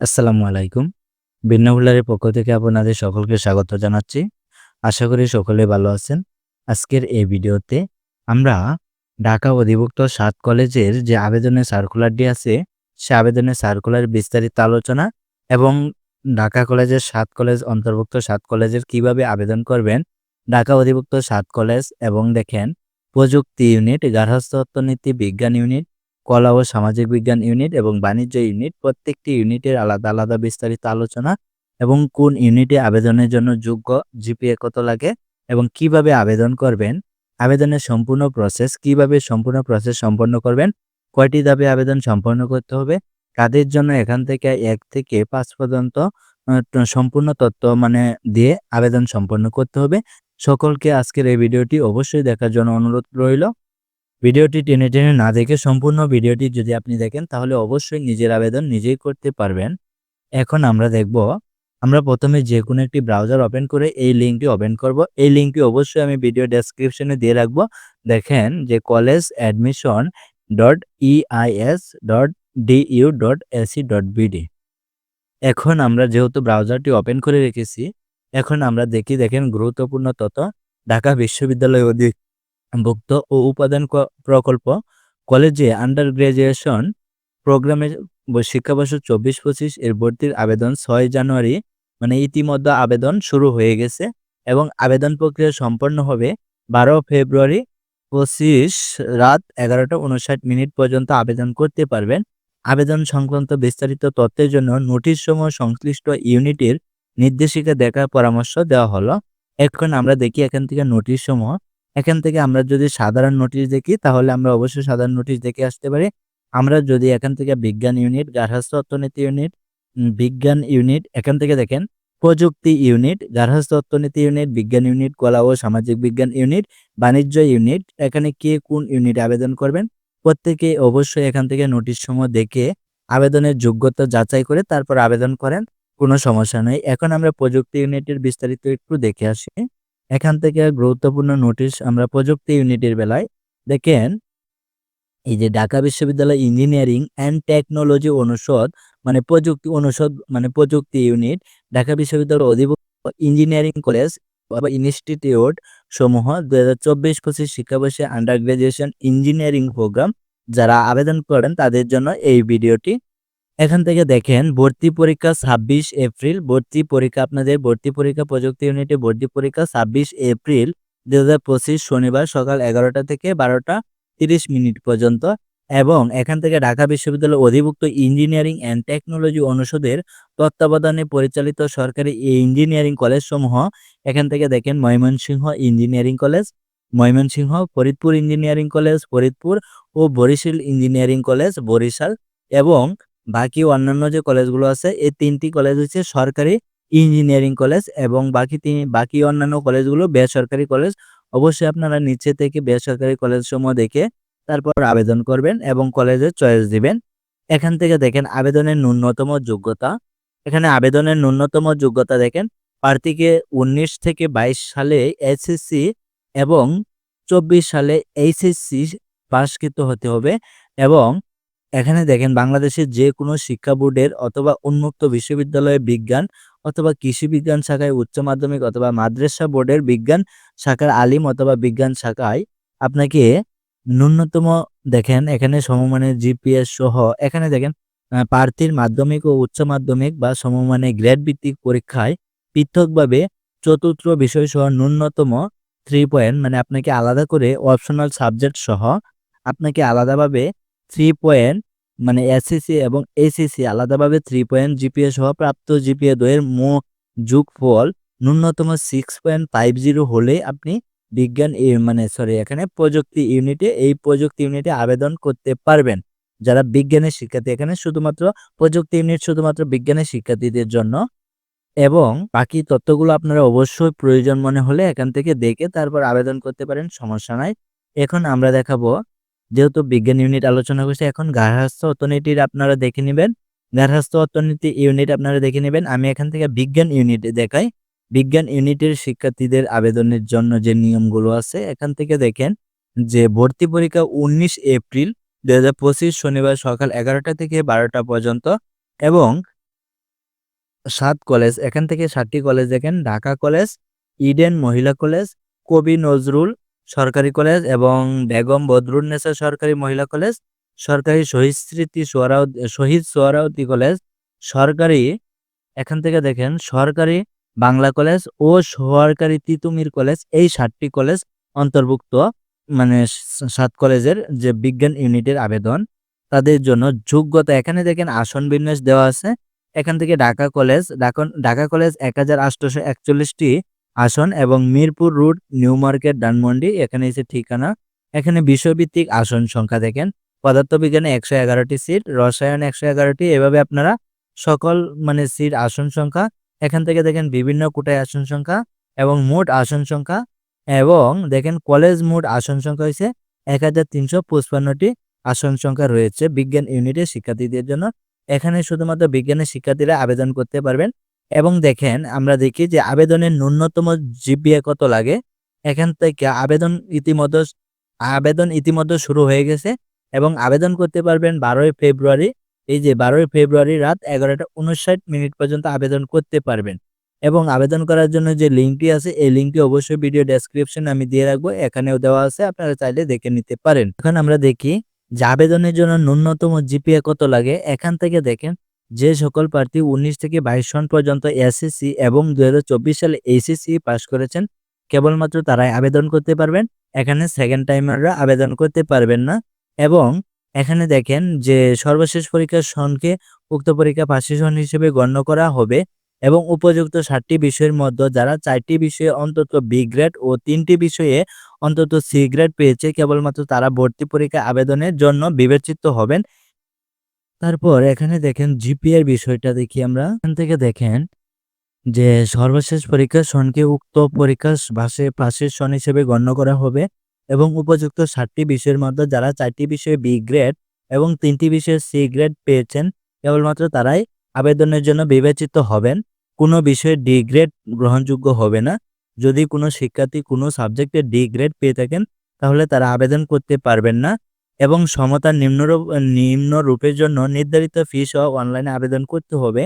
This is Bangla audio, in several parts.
আসসালামু আলাইকুম। ভিন্নভুলারের পক্ষ থেকে আপনাদের সকলকে স্বাগত জানাচ্ছি। আশা করি সকলে ভালো আছেন। আজকের এই ভিডিওতে আমরা ঢাকা অধিভুক্ত সাত কলেজের যে আবেদনের সার্কুলারটি আছে, সে আবেদনের সার্কুলার বিস্তারিত আলোচনা এবং ঢাকা কলেজের সাত কলেজ, অন্তর্ভুক্ত সাত কলেজের কীভাবে আবেদন করবেন, ঢাকা অধিভুক্ত সাত কলেজ এবং দেখেন প্রযুক্তি ইউনিট, গার্হস্থ্য অর্থনীতি, বিজ্ঞান ইউনিট কলা ও সামাজিক বিজ্ঞান ইউনিট এবং বাণিজ্য ইউনিট প্রত্যেকটি ইউনিটের আলাদা আলাদা বিস্তারিত আলোচনা এবং কোন ইউনিটে আবেদনের জন্য যোগ্য, জিপিএ কত লাগে এবং কীভাবে আবেদন করবেন, আবেদনের সম্পূর্ণ প্রসেস, কীভাবে সম্পূর্ণ প্রসেস সম্পন্ন করবেন, কয়টি ধাপে আবেদন সম্পন্ন করতে হবে, কাদের জন্য এখান থেকে এক থেকে পাঁচ পর্যন্ত সম্পূর্ণ তথ্য মানে দিয়ে আবেদন সম্পন্ন করতে হবে। সকলকে আজকের এই ভিডিওটি অবশ্যই দেখার জন্য অনুরোধ রইল। ভিডিওটি টেনে টেনে না দেখে সম্পূর্ণ ভিডিওটি যদি আপনি দেখেন, তাহলে অবশ্যই নিজের আবেদন নিজেই করতে পারবেন। এখন আমরা দেখব, আমরা প্রথমে যে কোনো একটি ব্রাউজার ওপেন করে এই লিঙ্কটি ওপেন করব। এই লিঙ্কটি অবশ্যই আমি ভিডিও ডেসক্রিপশনে দিয়ে রাখব। দেখেন যে college admission dot EIS dot DU dot AC dot BD এখন আমরা যেহেতু ব্রাউজারটি ওপেন করে রেখেছি, এখন আমরা দেখি, দেখেন গুরুত্বপূর্ণ তথ্য, ঢাকা বিশ্ববিদ্যালয় অধিক ভুক্ত ও উপাদান প্রকল্প, কলেজে আন্ডার গ্রাজুয়েশন প্রোগ্রামের শিক্ষাবর্ষ চব্বিশ পঁচিশ এর ভর্তির আবেদন ছয় জানুয়ারি মানে ইতিমধ্যে আবেদন শুরু হয়ে গেছে এবং আবেদন প্রক্রিয়া সম্পন্ন হবে বারো ফেব্রুয়ারি পঁচিশ রাত এগারোটা উনষাট মিনিট পর্যন্ত আবেদন করতে পারবেন। আবেদন সংক্রান্ত বিস্তারিত তথ্যের জন্য নোটিশ সমূহ সংশ্লিষ্ট ইউনিটের নির্দেশিকা দেখার পরামর্শ দেওয়া হলো। এখন আমরা দেখি এখান থেকে নোটিশ সমূহ এখান থেকে আমরা যদি সাধারণ নোটিশ দেখি, তাহলে আমরা অবশ্যই সাধারণ নোটিশ দেখে আসতে পারি। আমরা যদি এখান থেকে বিজ্ঞান ইউনিট, গার্হস্থ্য অর্থনীতি ইউনিট বিজ্ঞান ইউনিট, এখান থেকে দেখেন, প্রযুক্তি ইউনিট, গার্হস্থ্য অর্থনীতি ইউনিট, বিজ্ঞান ইউনিট, কলা ও সামাজিক বিজ্ঞান ইউনিট, বাণিজ্য ইউনিট, এখানে কে কোন ইউনিট আবেদন করবেন? প্রত্যেকে অবশ্যই এখান থেকে নোটিশ সমূহ দেখে আবেদনের যোগ্যতা যাচাই করে তারপর আবেদন করেন, কোনো সমস্যা নেই। এখন আমরা প্রযুক্তি ইউনিটের বিস্তারিত একটু দেখে আসি। এখান থেকে গুরুত্বপূর্ণ নোটিশ আমরা প্রযুক্তি ইউনিটের বেলায় দেখেন, এই যে ঢাকা বিশ্ববিদ্যালয় ইঞ্জিনিয়ারিং অ্যান্ড টেকনোলজি অনুষদ মানে প্রযুক্তি অনুষদ মানে প্রযুক্তি ইউনিট ঢাকা বিশ্ববিদ্যালয় অধিভুক্ত ইঞ্জিনিয়ারিং কলেজ বা ইনস্টিটিউট সমূহ দুই হাজার চব্বিশ পঁচিশ শিক্ষাবর্ষে আন্ডার গ্রাজুয়েশন ইঞ্জিনিয়ারিং প্রোগ্রাম যারা আবেদন করেন তাদের জন্য এই ভিডিওটি এখান থেকে দেখেন, ভর্তি পরীক্ষা ছাব্বিশ এপ্রিল, ভর্তি পরীক্ষা আপনাদের ভর্তি পরীক্ষা প্রযুক্তি ইউনিটে ভর্তি পরীক্ষা ছাব্বিশ এপ্রিল দুই হাজার পঁচিশ শনিবার সকাল এগারোটা থেকে বারোটা তিরিশ মিনিট পর্যন্ত এবং এখান থেকে ঢাকা বিশ্ববিদ্যালয় অধিভুক্ত ইঞ্জিনিয়ারিং অ্যান্ড টেকনোলজি অনুষদের তত্ত্বাবধানে পরিচালিত সরকারি ইঞ্জিনিয়ারিং কলেজ সমূহ এখান থেকে দেখেন Mymensingh engineering college, Mymensingh, Faridpur engineering college, Faridpur ও বরিশাল ইঞ্জিনিয়ারিং কলেজ, বরিশাল এবং বাকি অন্যান্য যে কলেজগুলো আছে, এই তিনটি কলেজ হচ্ছে সরকারি ইঞ্জিনিয়ারিং কলেজ এবং বাকি তিন, বাকি অন্যান্য কলেজগুলো বেসরকারি কলেজ। অবশ্যই আপনারা নিচে থেকে বেসরকারি কলেজ সমূহ দেখে তারপর আবেদন করবেন এবং কলেজের চয়েস দিবেন। এখান থেকে দেখেন আবেদনের ন্যূনতম যোগ্যতা। এখানে আবেদনের ন্যূনতম যোগ্যতা দেখেন, প্রার্থীকে উনিশ থেকে বাইশ সালে এসএসসি এবং চব্বিশ সালে এইচএসসি পাশকৃত হতে হবে এবং এখানে দেখেন বাংলাদেশের যে কোনো শিক্ষা বোর্ডের অথবা উন্মুক্ত বিশ্ববিদ্যালয়ের বিজ্ঞান অথবা কৃষি বিজ্ঞান শাখায় উচ্চ মাধ্যমিক অথবা মাদ্রাসা বোর্ডের বিজ্ঞান শাখার আলিম অথবা বিজ্ঞান শাখায় আপনাকে ন্যূনতম দেখেন এখানে সমমানের জিপিএস সহ এখানে দেখেন প্রার্থীর মাধ্যমিক ও উচ্চ মাধ্যমিক বা সমমানের গ্রেড ভিত্তিক পরীক্ষায় পৃথকভাবে চতুর্থ বিষয় সহ ন্যূনতম থ্রি পয়েন্ট মানে আপনাকে আলাদা করে অপশনাল সাবজেক্ট সহ আপনাকে আলাদাভাবে থ্রি পয়েন্ট মানে এসএসসি এবং এসএসসি আলাদাভাবে থ্রি পয়েন্ট জিপিএ সহ প্রাপ্ত জিপিএ দ্বয়ের মো যোগফল ন্যূনতম সিক্স পয়েন্ট ফাইভ জিরো হলে আপনি বিজ্ঞান মানে সরি এখানে প্রযুক্তি ইউনিটে, এই প্রযুক্তি ইউনিটে আবেদন করতে পারবেন। যারা বিজ্ঞানের শিক্ষার্থী, এখানে শুধুমাত্র প্রযুক্তি ইউনিট শুধুমাত্র বিজ্ঞানের শিক্ষার্থীদের জন্য। এবং বাকি তথ্যগুলো আপনারা অবশ্যই প্রয়োজন মনে হলে এখান থেকে দেখে তারপর আবেদন করতে পারেন, সমস্যা নাই। এখন আমরা দেখাবো যেহেতু বিজ্ঞান ইউনিট আলোচনা করছি, এখন গার্হস্থ্য অর্থনীতির আপনারা দেখে নেবেন। গার্হস্থ্য অর্থনীতি ইউনিট আপনারা দেখে নেবেন। আমি এখান থেকে বিজ্ঞান ইউনিট দেখাই। বিজ্ঞান ইউনিটের শিক্ষার্থীদের আবেদনের জন্য যে নিয়মগুলো আছে, এখান থেকে দেখেন যে ভর্তি পরীক্ষা উনিশ এপ্রিল দু হাজার পঁচিশ শনিবার সকাল এগারোটা থেকে বারোটা পর্যন্ত এবং সাত কলেজ, এখান থেকে সাতটি কলেজ দেখেন। ঢাকা কলেজ, ইডেন মহিলা কলেজ, কবি নজরুল সরকারি কলেজ এবং বেগম বদরুন্নেসা সরকারি মহিলা কলেজ, সরকারি শহীদ স্মৃতি সোহরাও শহীদ সোহরাওয়ার্দী কলেজ, সরকারি, এখান থেকে দেখেন, সরকারি বাংলা কলেজ ও সরকারি তিতুমির কলেজ এই সাতটি কলেজ অন্তর্ভুক্ত মানে সাত কলেজের যে বিজ্ঞান ইউনিটের আবেদন, তাদের জন্য যোগ্যতা। এখানে দেখেন, আসন বিন্যাস দেওয়া আছে। এখান থেকে ঢাকা কলেজ ঢাকা কলেজ এক হাজার আটশোশো একচল্লিশটি আসন এবং Mirpur route, New Market, Dhanmondi, এখানে এসে ঠিকানা। এখানে বিষয়ভিত্তিক আসন সংখ্যা দেখেন। পদার্থবিজ্ঞানে একশো এগারোটি সিট, রসায়ন একশো এগারোটি, এভাবে আপনারা সকল মানে সিট আসন সংখ্যা, এখান থেকে দেখেন বিভিন্ন কোটায় আসন সংখ্যা এবং মোট আসন সংখ্যা এবং দেখেন কলেজ মোট আসন সংখ্যা হয়েছে এক হাজার তিনশো পঁচপান্নটি আসন সংখ্যা রয়েছে বিজ্ঞান ইউনিটের শিক্ষার্থীদের জন্য। এখানে শুধুমাত্র বিজ্ঞানের শিক্ষার্থীরা আবেদন করতে পারবেন। এবং দেখেন আমরা দেখি যে আবেদনের ন্যূনতম জিপিএ কত লাগে? এখান থেকে আবেদন ইতিমধ্যে আবেদন ইতিমধ্যে শুরু হয়ে গেছে এবং আবেদন করতে পারবেন বারোই ফেব্রুয়ারি। এই যে বারোই ফেব্রুয়ারি রাত এগারোটা উনষাট মিনিট পর্যন্ত আবেদন করতে পারবেন এবং আবেদন করার জন্য যে লিঙ্কটি আছে, এই লিঙ্কটি অবশ্যই ভিডিও ডেসক্রিপশন আমি দিয়ে রাখব। এখানেও দেওয়া আছে, আপনারা চাইলে দেখে নিতে পারেন। এখন আমরা দেখি যে আবেদনের জন্য ন্যূনতম জিপিএ কত লাগে? এখান থেকে দেখেন যে সকল প্রার্থী উনিশ থেকে বাইশ সন পর্যন্ত এসএসসি এবং দুই হাজার চব্বিশ সালে এইচএসসি পাশ করেছেন, কেবলমাত্র তারাই আবেদন করতে পারবেন। এখানে সেকেন্ড টাইমাররা আবেদন করতে পারবেন না। এবং এখানে দেখেন যে সর্বশেষ পরীক্ষার সনকে উক্ত পরীক্ষা পাশের সন হিসেবে গণ্য করা হবে এবং উপযুক্ত ষাটটি বিষয়ের মধ্যে যারা চারটি বিষয়ে অন্তত বি গ্রেড ও তিনটি বিষয়ে অন্তত সি গ্রেড পেয়েছে, কেবলমাত্র তারা ভর্তি পরীক্ষা আবেদনের জন্য বিবেচিত হবেন। তারপর এখানে দেখেন জিপিএর বিষয়টা দেখি আমরা। এখান থেকে দেখেন যে সর্বশেষ পরীক্ষার সনকে উক্ত পরীক্ষার ভাষে পাশের সন হিসেবে গণ্য করা হবে এবং উপযুক্ত ষাটটি বিষয়ের মধ্যে যারা চারটি বিষয়ে বি গ্রেড এবং তিনটি বিষয়ে সি গ্রেড পেয়েছেন, কেবলমাত্র তারাই আবেদনের জন্য বিবেচিত হবেন। কোনো বিষয়ে ডি গ্রেড গ্রহণযোগ্য হবে না। যদি কোনো শিক্ষার্থী কোনো সাবজেক্টে ডি গ্রেড পেয়ে থাকেন, তাহলে তারা আবেদন করতে পারবেন না। এবং সমতার নিম্নরূপ নিম্ন রূপের জন্য নির্ধারিত ফি সহ অনলাইনে আবেদন করতে হবে।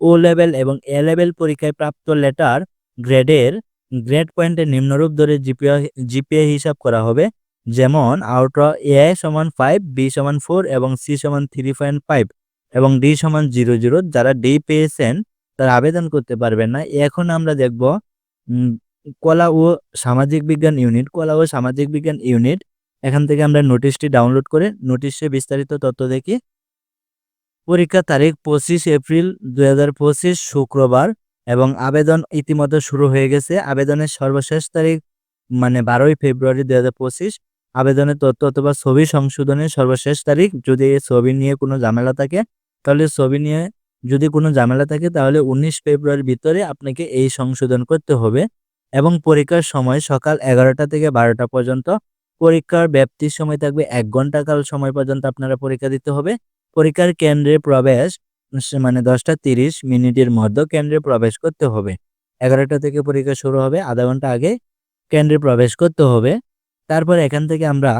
ও লেভেল এবং এ লেভেল পরীক্ষায় প্রাপ্ত লেটার গ্রেডের গ্রেড পয়েন্টের নিম্নরূপ ধরে জিপিএ জিপিএ হিসাব করা হবে। যেমন আউট এ সমান ফাইভ বি সমান ফোর এবং সি সমান থ্রি পয়েন্ট ফাইভ এবং ডি সমান জিরো জিরো যারা ডি পেয়েছেন, তারা আবেদন করতে পারবেন না। এখন আমরা দেখব কলা ও সামাজিক বিজ্ঞান ইউনিট কলা ও সামাজিক বিজ্ঞান ইউনিট এখান থেকে আমরা নোটিশটি ডাউনলোড করে নোটিশে বিস্তারিত তথ্য দেখি। পরীক্ষার তারিখ পঁচিশ এপ্রিল দুই হাজার পঁচিশ, শুক্রবার এবং আবেদন ইতিমধ্যে শুরু হয়ে গেছে। আবেদনের সর্বশেষ তারিখ মানে বারোই ফেব্রুয়ারি দুই হাজার পঁচিশ। আবেদনের তথ্য অথবা ছবি সংশোধনের সর্বশেষ তারিখ যদি এই ছবি নিয়ে কোনো ঝামেলা থাকে, তাহলে ছবি নিয়ে যদি কোনো ঝামেলা থাকে, তাহলে উনিশ ফেব্রুয়ারির ভিতরে আপনাকে এই সংশোধন করতে হবে এবং পরীক্ষার সময় সকাল এগারোটা থেকে বারোটা পর্যন্ত পরীক্ষার ব্যাপ্তির সময় থাকবে এক ঘণ্টা কাল সময় পর্যন্ত আপনারা পরীক্ষা দিতে হবে। পরীক্ষার কেন্দ্রে প্রবেশ মানে দশটা তিরিশ মিনিটের মধ্যে কেন্দ্রে প্রবেশ করতে হবে। এগারোটা থেকে পরীক্ষা শুরু হবে, আধা ঘণ্টা আগে কেন্দ্রে প্রবেশ করতে হবে। তারপর এখান থেকে আমরা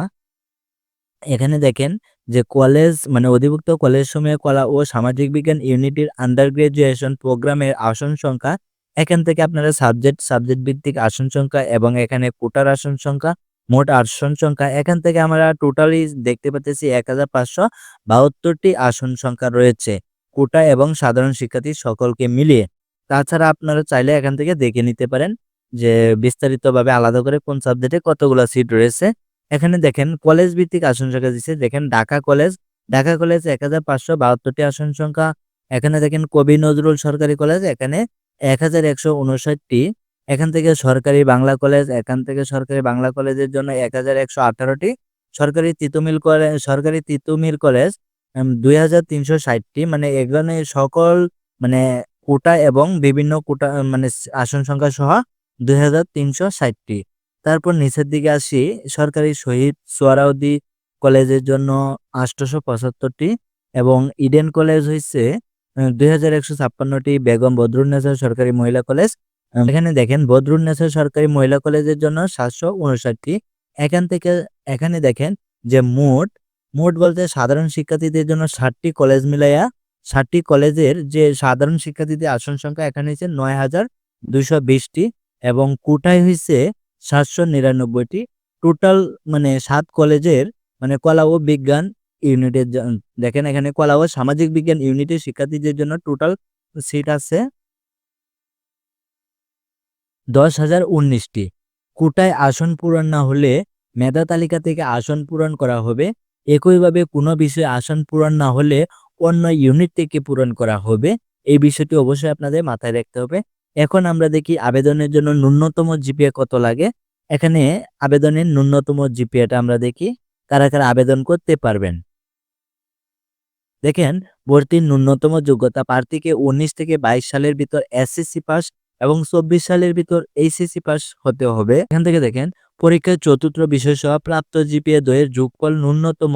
এখানে দেখেন যে কলেজ মানে অধিভুক্ত কলেজ সমূহে কলা ও সামাজিক বিজ্ঞান ইউনিটির আন্ডার গ্রাজুয়েশন প্রোগ্রামের আসন সংখ্যা। এখান থেকে আপনারা সাবজেক্ট সাবজেক্ট ভিত্তিক আসন সংখ্যা এবং এখানে কোটার আসন সংখ্যা মোট আসন সংখ্যা। এখান থেকে আমরা টোটালি দেখতে পাচ্ছি এক হাজার পাঁচশো বাহাত্তরটি আসন সংখ্যা রয়েছে কোটা এবং সাধারণ শিক্ষার্থী সকলকে মিলিয়ে। তাছাড়া আপনারা চাইলে এখান থেকে দেখে নিতে পারেন যে বিস্তারিতভাবে আলাদা করে কোন সাবজেক্টে কতগুলো সিট রয়েছে। এখানে দেখেন কলেজ ভিত্তিক আসন সংখ্যা দিচ্ছে দেখেন ঢাকা কলেজ ঢাকা কলেজ এক হাজার পাঁচশো বাহাত্তরটি আসন সংখ্যা। এখানে দেখেন কবি নজরুল সরকারি কলেজ এখানে এক হাজার একশো উনষাটটি এখান থেকে সরকারি বাংলা কলেজ, এখান থেকে সরকারি বাংলা কলেজের জন্য এক হাজার একশো আঠারোটি। সরকারি তিতুমিল কলেজ সরকারি তিতুমির কলেজ দুই হাজার তিনশো ষাটটি। মানে এখানে সকল মানে কোটা এবং বিভিন্ন কোটা মানে আসন সংখ্যা সহ দুই হাজার তিনশো ষাটটি। তারপর নিচের দিকে আসি, সরকারি শহীদ সোয়ারাউদ্দি কলেজের জন্য আটশোশো পঁচাত্তরটি এবং ইডেন কলেজ হয়েছে দুই হাজার একশো ছাপ্পান্নটি। বেগম বদরুন্নেসা সরকারি মহিলা কলেজ এখানে দেখেন বদরুন্নেসা সরকারি মহিলা কলেজের জন্য সাতশো উনষাটটি। এখান থেকে, এখানে দেখেন যে মোট মোট বলতে সাধারণ শিক্ষার্থীদের জন্য ষাটটি কলেজ মিলাইয়া, ষাটটি কলেজের যে সাধারণ শিক্ষার্থীদের আসন সংখ্যা এখানে হচ্ছে নয় হাজার দুইশো বিশটি এবং কোটায় হয়েছে সাতশো নিরানব্বইটি। টোটাল মানে সাত কলেজের মানে কলা ও বিজ্ঞান ইউনিটের দেখেন এখানে কলা ও সামাজিক বিজ্ঞান ইউনিটের শিক্ষার্থীদের জন্য টোটাল সিট আছে দশ হাজার উনিশটি। কোটায় আসন পূরণ না হলে মেধা তালিকা থেকে আসন পূরণ করা হবে। একইভাবে কোনো বিষয়ে আসন পূরণ না হলে অন্য ইউনিট থেকে পূরণ করা হবে। এই বিষয়টি অবশ্যই আপনাদের মাথায় রাখতে হবে। এখন আমরা দেখি আবেদনের জন্য ন্যূনতম জিপিএ কত লাগে। এখানে আবেদনের ন্যূনতম জিপিএটা আমরা দেখি। কারা কারা আবেদন করতে পারবেন? দেখেন, ভর্তির ন্যূনতম যোগ্যতা প্রার্থীকে উনিশ থেকে বাইশ সালের ভিতর এসএসসি পাস এবং চব্বিশ সালের ভিতর এইচএসসি পাস হতে হবে। এখান থেকে দেখেন, পরীক্ষায় চতুর্থ বিষয় সহ প্রাপ্ত জিপিএ দয়ের যোগফল ন্যূনতম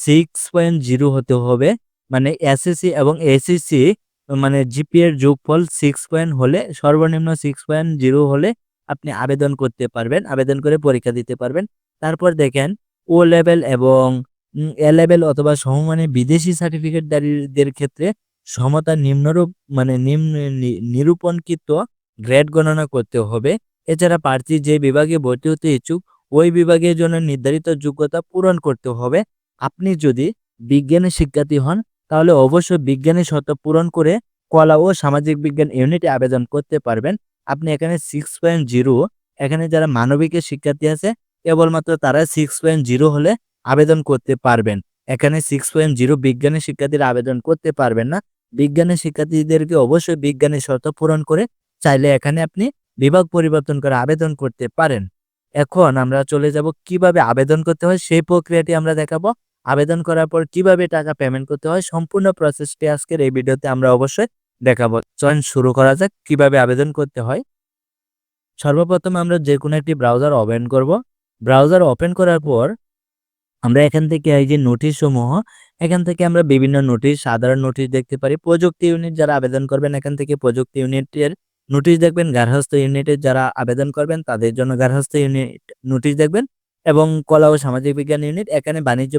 সিক্স পয়েন্ট জিরো হতে হবে। মানে এসএসসি এবং এসএসসি মানে জিপিএর এর যোগফল সিক্স পয়েন্ট হলে, সর্বনিম্ন সিক্স পয়েন্ট জিরো হলে আপনি আবেদন করতে পারবেন, আবেদন করে পরীক্ষা দিতে পারবেন। তারপর দেখেন ও লেভেল এবং এ লেভেল অথবা সমমানে বিদেশি সার্টিফিকেটধারীদের ক্ষেত্রে সমতা নিম্নরূপ মানে নিম্ন নিরূপণকৃত গ্রেড গণনা করতে হবে। এছাড়া প্রার্থী যে বিভাগে ভর্তি হতে ইচ্ছুক, ওই বিভাগের জন্য নির্ধারিত যোগ্যতা পূরণ করতে হবে। আপনি যদি বিজ্ঞানের শিক্ষার্থী হন, তাহলে অবশ্যই বিজ্ঞানের শর্ত পূরণ করে কলা ও সামাজিক বিজ্ঞান ইউনিটে আবেদন করতে পারবেন। আপনি এখানে সিক্স পয়েন্ট জিরো এখানে যারা মানবিকের শিক্ষার্থী আছে, কেবলমাত্র তারা সিক্স পয়েন্ট জিরো হলে আবেদন করতে পারবেন। এখানে সিক্স পয়েন্ট জিরো বিজ্ঞানের শিক্ষার্থীরা আবেদন করতে পারবেন না। বিজ্ঞানের শিক্ষার্থীদেরকে অবশ্যই বিজ্ঞানের শর্ত পূরণ করে চাইলে এখানে আপনি বিভাগ পরিবর্তন করে আবেদন করতে পারেন। এখন আমরা চলে যাব কীভাবে আবেদন করতে হয়, সেই প্রক্রিয়াটি আমরা দেখাবো। আবেদন করার পর কীভাবে টাকা পেমেন্ট করতে হয়, সম্পূর্ণ প্রসেসটি আজকের এই ভিডিওতে আমরা অবশ্যই দেখাবো। চয়ন শুরু করা যাক কীভাবে আবেদন করতে হয়। সর্বপ্রথম আমরা যে কোনো একটি ব্রাউজার ওপেন করব। ব্রাউজার ওপেন করার পর আমরা এখান থেকে এই যে নোটিশ সমূহ এখান থেকে আমরা বিভিন্ন নোটিশ, সাধারণ নোটিশ দেখতে পারি। প্রযুক্তি ইউনিট যারা আবেদন করবেন, এখান থেকে প্রযুক্তি ইউনিটের নোটিশ দেখবেন। গার্হস্থ্য ইউনিটের যারা আবেদন করবেন, তাদের জন্য গার্হস্থ্য ইউনিট নোটিশ দেখবেন এবং কলা ও সামাজিক বিজ্ঞান ইউনিট, এখানে বাণিজ্য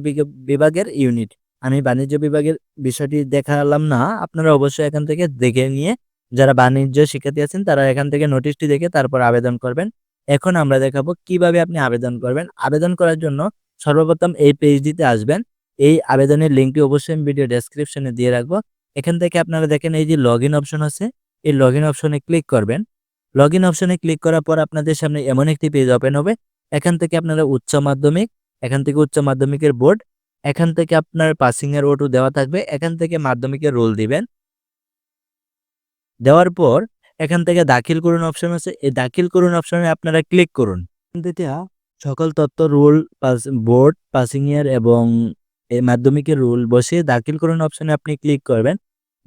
বিভাগের ইউনিট। আমি বাণিজ্য বিভাগের বিষয়টি দেখালাম না, আপনারা অবশ্যই এখান থেকে দেখে নিয়ে যারা বাণিজ্য শিক্ষার্থী আছেন, তারা এখান থেকে নোটিশটি দেখে তারপর আবেদন করবেন। এখন আমরা দেখাবো কীভাবে আপনি আবেদন করবেন। আবেদন করার জন্য সর্বপ্রথম এই পেজটিতে আসবেন। এই আবেদনের লিঙ্কটি অবশ্যই আমি ভিডিও ডেসক্রিপশনে দিয়ে রাখব। এখান থেকে আপনারা দেখেন এই যে লগ ইন অপশন আছে, এই লগ ইন অপশনে ক্লিক করবেন। লগ ইন অপশনে ক্লিক করার পর আপনাদের সামনে এমন একটি পেজ ওপেন হবে। এখান থেকে আপনারা উচ্চ মাধ্যমিক, এখান থেকে উচ্চ মাধ্যমিকের বোর্ড এখান থেকে আপনার পাসিং এর ওটু দেওয়া থাকবে, এখান থেকে মাধ্যমিকের রোল দিবেন। দেওয়ার পর এখান থেকে দাখিল করুন অপশন আছে, এই দাখিল করুন অপশনে আপনারা ক্লিক করুন। সকল roll pass, board, passing year এবং মাধ্যমিকের রুল বসে দাখিল করুন অপশনে আপনি ক্লিক করবেন।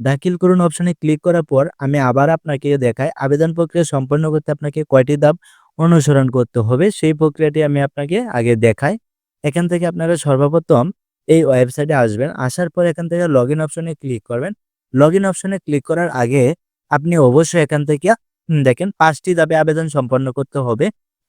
দাখিল করুন অপশনে ক্লিক করার পর আমি আবার আপনাকে দেখাই, আবেদন প্রক্রিয়া সম্পন্ন করতে আপনাকে কয়টি ধাপ অনুসরণ করতে হবে সেই প্রক্রিয়াটি আমি আপনাকে আগে দেখাই। এখান থেকে আপনারা সর্বপ্রথম এই ওয়েবসাইটে আসবেন, আসার পর এখান থেকে লগ ইন অপশনে ক্লিক করবেন। লগ ইন অপশনে ক্লিক করার আগে আপনি অবশ্যই এখান থেকে দেখেন পাঁচটি ধাপে আবেদন সম্পন্ন করতে হবে।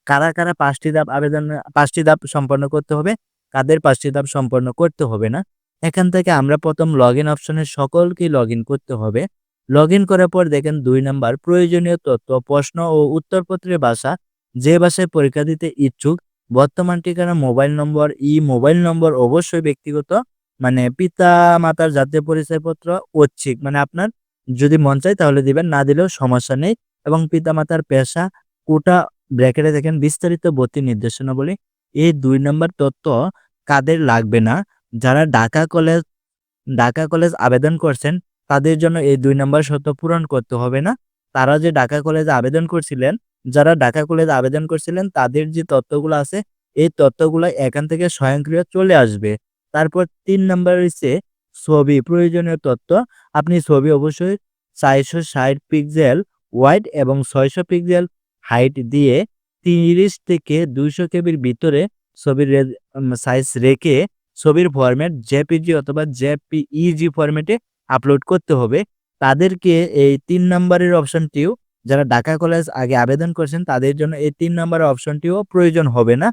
কারা কারা পাঁচটি ধাপ আবেদন, পাঁচটি ধাপ সম্পন্ন করতে হবে, কাদের পাঁচটি ধাপ সম্পন্ন করতে হবে না? এখান থেকে আমরা প্রথম লগ ইন অপশনে সকলকে লগ করতে হবে। লগ করার পর দেখেন দুই নাম্বার প্রয়োজনীয় তথ্য, প্রশ্ন ও উত্তরপত্রের ভাষা, যে ভাষায় পরীক্ষা দিতে ইচ্ছুক, বর্তমান ঠিকানা, মোবাইল নম্বর ই মোবাইল নম্বর অবশ্যই ব্যক্তিগত মানে পিতা মাতার জাতীয় পরিচয়পত্র, ঐচ্ছিক মানে আপনার যদি মন চায় তাহলে দিবেন, না দিলেও সমস্যা নেই, এবং পিতা মাতার পেশা, কোটা ব্র্যাকেটে দেখেন বিস্তারিত ভর্তি নির্দেশনাবলী। এই দুই নম্বর তথ্য কাদের লাগবে না? যারা ঢাকা কলেজ ঢাকা কলেজ আবেদন করছেন, তাদের জন্য এই দুই নম্বর শর্ত পূরণ করতে হবে না। তারা যে ঢাকা কলেজে আবেদন করছিলেন, যারা ঢাকা কলেজে আবেদন করছিলেন, তাদের যে তথ্যগুলো আছে, এই তথ্যগুলো এখান থেকে স্বয়ংক্রিয় চলে আসবে। তারপর তিন নম্বর হচ্ছে ছবি, প্রয়োজনীয় তথ্য আপনি ছবি অবশ্যই চারশো ষাট পিক্সেল, ওয়াইড এবং ছয়শো পিক্সেল হাইট দিয়ে তিরিশ থেকে দুইশো কেবির ভিতরে ছবির সাইজ রেখে ছবির ফরম্যাট জেপিজি অথবা জেপিইজি ফরম্যাটে আপলোড করতে হবে। তাদেরকে এই তিন নম্বরের অপশনটিও যারা ঢাকা কলেজ আগে আবেদন করছেন, তাদের জন্য এই তিন নম্বরের অপশনটিও প্রয়োজন হবে না।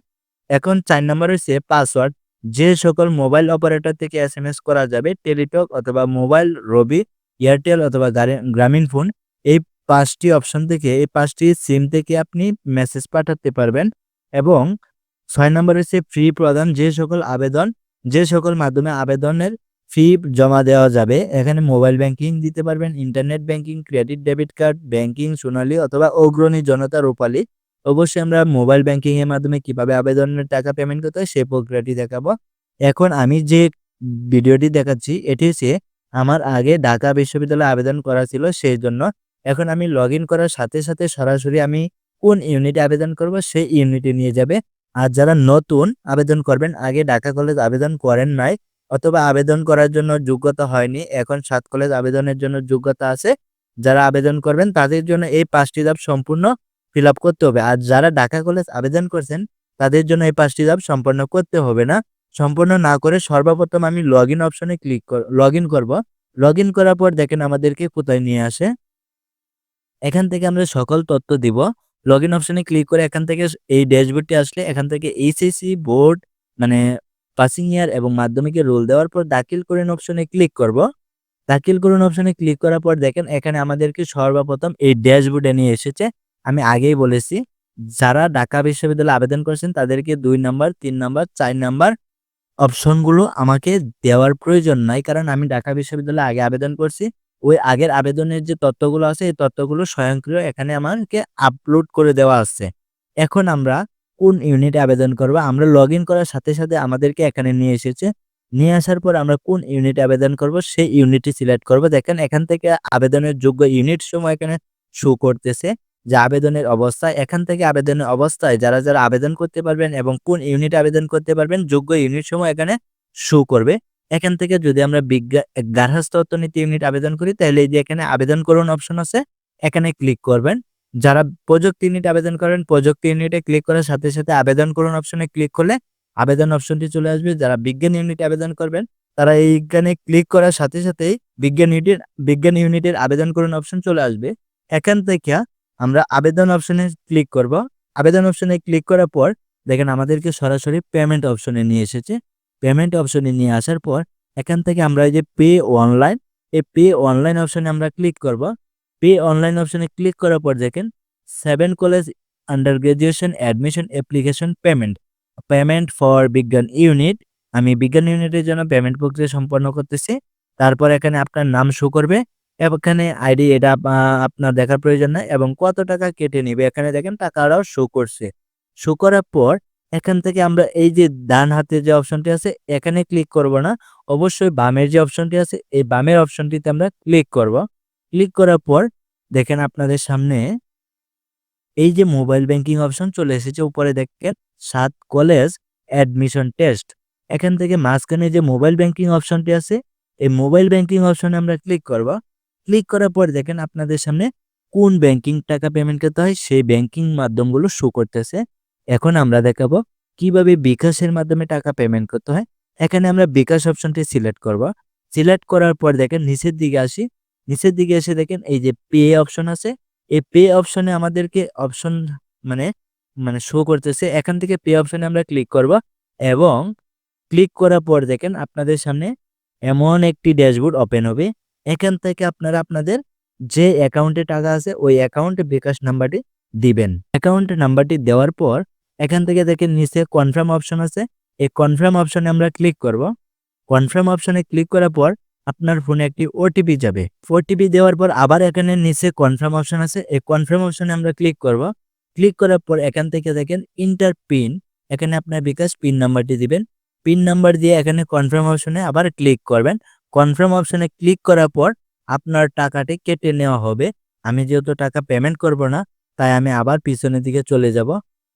এখন চার নম্বর হচ্ছে পাসওয়ার্ড যে সকল মোবাইল অপারেটর থেকে এস এম এস করা যাবে টেলিটক অথবা মোবাইল রবি এয়ারটেল অথবা গারে- গ্রামীণ ফোন এই পাঁচটি অপশন থেকে, এই পাঁচটি সিম থেকে আপনি মেসেজ পাঠাতে পারবেন এবং ছয় নম্বর হচ্ছে ফ্রি প্রদান যে সকল আবেদন, যে সকল মাধ্যমে আবেদনের ফি জমা দেওয়া যাবে, এখানে মোবাইল ব্যাংকিং দিতে পারবেন internet banking credit debit card banking Sonali অথবা অগ্রণী জনতা রূপালী। অবশ্যই আমরা মোবাইল ব্যাংকিং এর মাধ্যমে কীভাবে আবেদনের টাকা পেমেন্ট করতে হয় সেই প্রক্রিয়াটি দেখাবো। এখন আমি যে ভিডিওটি দেখাচ্ছি, এটি হচ্ছে আমার আগে ঢাকা বিশ্ববিদ্যালয়ে আবেদন করা ছিল, সেই জন্য এখন আমি লগ করার সাথে সাথে সরাসরি আমি কোন ইউনিটে আবেদন করব, সেই ইউনিটে নিয়ে যাবে। আর যারা নতুন আবেদন করবেন, আগে ঢাকা কলেজ আবেদন করেন নাই, অথবা আবেদন করার জন্য যোগ্যতা হয়নি, এখন সাত কলেজ আবেদনের জন্য যোগ্যতা আছে, যারা আবেদন করবেন, তাদের জন্য এই পাঁচটি ধাপ সম্পূর্ণ ফিল করতে হবে। আর যারা ঢাকা কলেজ আবেদন করছেন, তাদের জন্য এই পাঁচটি ধাপ সম্পন্ন করতে হবে না। সম্পূর্ণ না করে সর্বপ্রথম আমি লগ অপশনে ক্লিক কর লগ ইন করব। লগ করার পর দেখেন আমাদেরকে কোথায় নিয়ে আসে। এখান থেকে আমরা সকল তথ্য দিব। লগ ইন অপশনে ক্লিক করে এখান থেকে এই ড্যাশবোর্ডটি আসলে এখান থেকে এইচএসসি বোর্ড মানে পাসিং ইয়ার এবং মাধ্যমিকের রোল দেওয়ার পর দাখিল করেন অপশনে ক্লিক করব। দাখিল করুন অপশনে ক্লিক করার পর দেখেন এখানে আমাদেরকে সর্বপ্রথম এই ড্যাশবোর্ডে নিয়ে এসেছে। আমি আগেই বলেছি, যারা ঢাকা বিশ্ববিদ্যালয়ে আবেদন করেছেন তাদেরকে দুই নাম্বার তিন নাম্বার চার নাম্বার অপশনগুলো আমাকে দেওয়ার প্রয়োজন নাই, কারণ আমি ঢাকা বিশ্ববিদ্যালয়ে আগে আবেদন করছি। ওই আগের আবেদনের যে তথ্যগুলো আছে, এই তথ্যগুলো স্বয়ংক্রিয় এখানে আমাকে আপলোড করে দেওয়া আছে। এখন আমরা কোন ইউনিটে আবেদন করব? আমরা লগ করার সাথে সাথে আমাদেরকে এখানে নিয়ে এসেছে। নিয়ে আসার পর আমরা কোন ইউনিটে আবেদন করব? সেই ইউনিটটি সিলেক্ট করব। দেখেন, এখান থেকে আবেদনের যোগ্য ইউনিট সময় এখানে শো করতেছে। যে আবেদনের অবস্থা, এখান থেকে আবেদনের অবস্থায় যারা যারা আবেদন করতে পারবেন এবং কোন ইউনিট আবেদন করতে পারবেন, যোগ্য ইউনিট সময় এখানে শো করবে। এখান থেকে যদি আমরা বিজ্ঞান গার্হস্থ্য অর্থনীতি ইউনিট আবেদন করি, তাহলে এই যে এখানে আবেদন করুন অপশন আছে, এখানে ক্লিক করবেন। যারা প্রযুক্তি ইউনিট আবেদন করেন, প্রযুক্তি ইউনিটে ক্লিক করার সাথে সাথে আবেদন করুন অপশনে ক্লিক করলে আবেদন অপশনটি চলে আসবে। যারা বিজ্ঞান ইউনিটে আবেদন করবেন, তারা এইখানে ক্লিক করার সাথে সাথেই বিজ্ঞান ইউনিটের বিজ্ঞান ইউনিটের আবেদন করুন অপশন চলে আসবে। এখান থেকে আমরা আবেদন অপশনে ক্লিক করব। আবেদন অপশনে ক্লিক করার পর, দেখেন আমাদেরকে সরাসরি পেমেন্ট অপশনে নিয়ে এসেছে। পেমেন্ট অপশনে নিয়ে আসার পর, এখান থেকে আমরা এই যে পে অনলাইন এই পে অনলাইন অপশনে আমরা ক্লিক করব। পে অনলাইন অপশনে ক্লিক করার পর দেখেন seven college under graduation admission application payment payment for বিজ্ঞান ইউনিট আমি বিজ্ঞান ইউনিটের জন্য পেমেন্ট প্রক্রিয়া সম্পন্ন করতেছি। তারপর এখানে আপনার নাম শো করবে, এখানে আইডি এটা আপনার দেখার প্রয়োজন নাই, এবং কত টাকা কেটে নিবে, এখানে দেখেন টাকাটাও শো করছে। শো করার পর এখান থেকে আমরা এই যে ডান হাতে যে অপশনটি আছে, এখানে ক্লিক করব না। অবশ্যই বামের যে অপশনটি আছে, এই বামের অপশনটিতে আমরা ক্লিক করব। ক্লিক করার পর দেখেন আপনাদের সামনে এই যে মোবাইল ব্যাংকিং অপশন চলে এসেছে। উপরে দেখেন সাত কলেজ অ্যাডমিশন টেস্ট এখান থেকে মাঝখানে যে মোবাইল ব্যাংকিং অপশনটি আছে, এই মোবাইল ব্যাংকিং অপশনে আমরা ক্লিক করব। ক্লিক করার পর দেখেন আপনাদের সামনে কোন ব্যাংকিং টাকা পেমেন্ট করতে হয়, সেই ব্যাংকিং মাধ্যমগুলো শো করতেছে। এখন আমরা দেখাবো কীভাবে বিকাশের মাধ্যমে টাকা পেমেন্ট করতে হয়। এখানে আমরা বিকাশ অপশনটি সিলেক্ট করব। সিলেক্ট করার পর দেখেন নিচের দিকে আসি। নিচের দিকে এসে দেখেন এই যে পে অপশন আছে। এই পে অপশনে আমাদেরকে অপশন মানে মানে শো করতেছে। এখান থেকে পে অপশনে আমরা ক্লিক করব এবং ক্লিক করার পর দেখেন আপনাদের সামনে এমন একটি ড্যাশবোর্ড ওপেন হবে। এখান থেকে আপনারা আপনাদের যে অ্যাকাউন্টে টাকা আছে, ওই অ্যাকাউন্টে বিকাশ নাম্বারটি দিবেন। অ্যাকাউন্ট নাম্বারটি দেওয়ার পর এখান থেকে দেখেন নিচে কনফার্ম অপশন আছে। এই কনফার্ম অপশনে আমরা ক্লিক করব। কনফার্ম অপশনে ক্লিক করার পর আপনার ফোনে একটি ওটিপি যাবে। ওটিপি দেওয়ার পর আবার এখানে নিচে কনফার্ম অপশন আছে। এই কনফার্ম অপশনে আমরা ক্লিক করব। ক্লিক করার পর এখান থেকে দেখেন ইন্টার পিন এখানে আপনার বিকাশ পিন নাম্বারটি দিবেন। পিন নাম্বার দিয়ে এখানে কনফার্ম অপশনে আবার ক্লিক করবেন। কনফার্ম অপশনে ক্লিক করার পর আপনার টাকাটি কেটে নেওয়া হবে। আমি যেহেতু টাকা পেমেন্ট করব না, তাই আমি আবার পিছনের দিকে চলে যাব।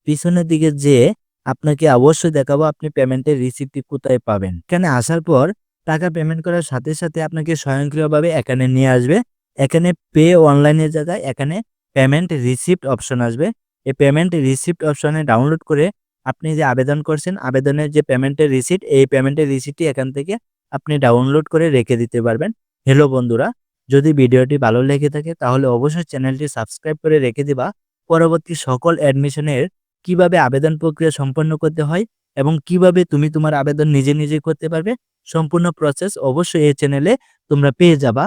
পিছনের দিকে যেয়ে আপনাকে অবশ্যই দেখাবো আপনি পেমেন্টের রিসিপ্টটি কোথায় পাবেন। এখানে আসার পর টাকা পেমেন্ট করার সাথে সাথে আপনাকে স্বয়ংক্রিয়ভাবে এখানে নিয়ে আসবে। এখানে পে অনলাইনের জায়গায় এখানে পেমেন্ট রিসিপ্ট অপশন আসবে। এই পেমেন্ট রিসিপ্ট অপশনে ডাউনলোড করে আপনি যে আবেদন করছেন, আবেদনের যে পেমেন্টের রিসিপ্ট এই পেমেন্টের রিসিপ্টটি এখান থেকে আপনি ডাউনলোড করে রেখে দিতে পারবেন। হ্যালো বন্ধুরা, যদি ভিডিওটি ভালো লেগে থাকে তাহলে অবশ্যই চ্যানেলটি সাবস্ক্রাইব করে রেখে দিবা। পরবর্তী সকল অ্যাডমিশনের কীভাবে আবেদন প্রক্রিয়া সম্পন্ন করতে হয় এবং কীভাবে তুমি তোমার আবেদন নিজে নিজে করতে পারবে, সম্পূর্ণ প্রসেস অবশ্যই এই চ্যানেলে তোমরা পেয়ে যাবা।